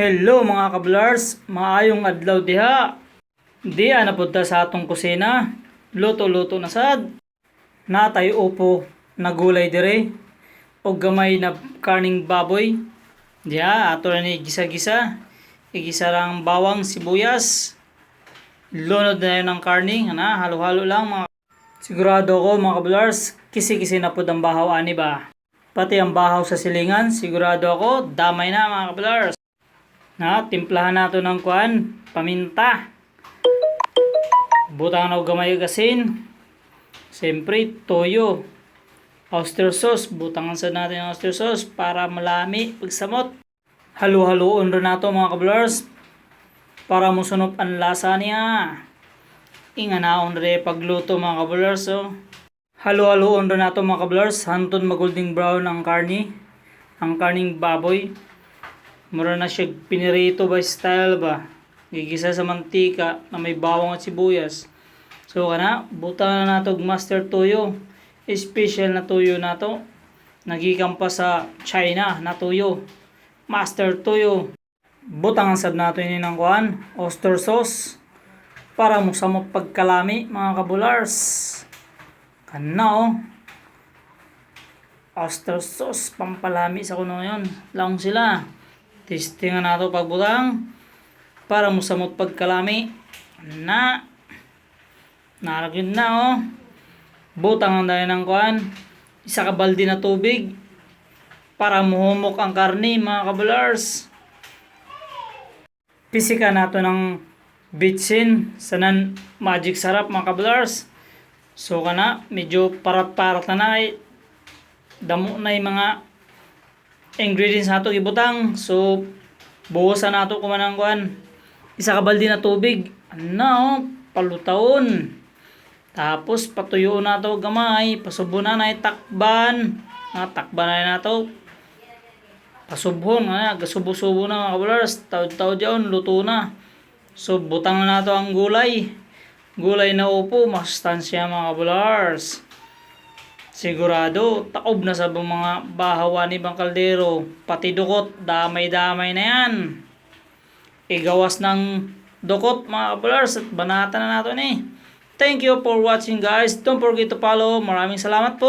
Hello mga kablars, maayong adlaw diha. Di ana punta sa atong kusina. Luto-luto na sad. Natay upo na gulay dire o gamay na karning baboy. Diha ato ni gisa-gisa. Igisa lang bawang sibuyas. Lunod na yun ng karning, ana, halo-halo lang mga Sigurado ko mga kablars, kisi-kisi na po ang bahaw ani ba. Pati ang bahaw sa silingan, sigurado ako, damay na mga kablars. Na, timplahan nato ng kuan, paminta. Butang na gamay asin. Siyempre, toyo. Oyster sauce, butangan sa natin ang oyster sauce para malami pagsamot. Halo-haloon rin nato mga kablars para musunod ang lasa niya. Inganaon rin pagluto mga kablars. Oh. Halo-haloon rin nato mga kablars. Hanton magulding brown ang karni. Ang karning baboy. Mura na siya pinirito by style ba. Gigisa sa mantika na may bawang at sibuyas. So kana, buta na nato master toyo. Special na toyo nato. Nagikan pa sa China na toyo. Master toyo. Butang ang sab nato ini ng kuan, oyster sauce. Para mo sa pagkalami mga kabulars. Kana oh. Oyster sauce pampalami sa kuno yon. Lang sila. Testingan nato pagbutang para mo samot pagkalami. Na naragin na oh. Butang ang dahil ng kuan isa ka balde na tubig para muhumok ang karne mga kabulars. Pisika nato ng bitsin sa nan magic sarap mga kabulars. So kana medyo parat-parat na na ay damo na yung mga ingredients nato ibutang so buwasan nato kumanang kuan. Isa ka balde na tubig. Ano palutaon. Tapos patuyo na to gamay. Pasubo na na takban na takban na na to. Pasubhon na gasubo-subo na mga kablars tawd-tawd yaon luto na. So butang na nato ang gulay. Gulay na upo masustansya mga kablars Sigurado, taob na sa mga bahawan ni Bang Kaldero. Pati dukot, damay-damay na yan. Igawas ng dukot mga kablars at banata na nato ni. Thank you for watching guys. Don't forget to follow. Maraming salamat po.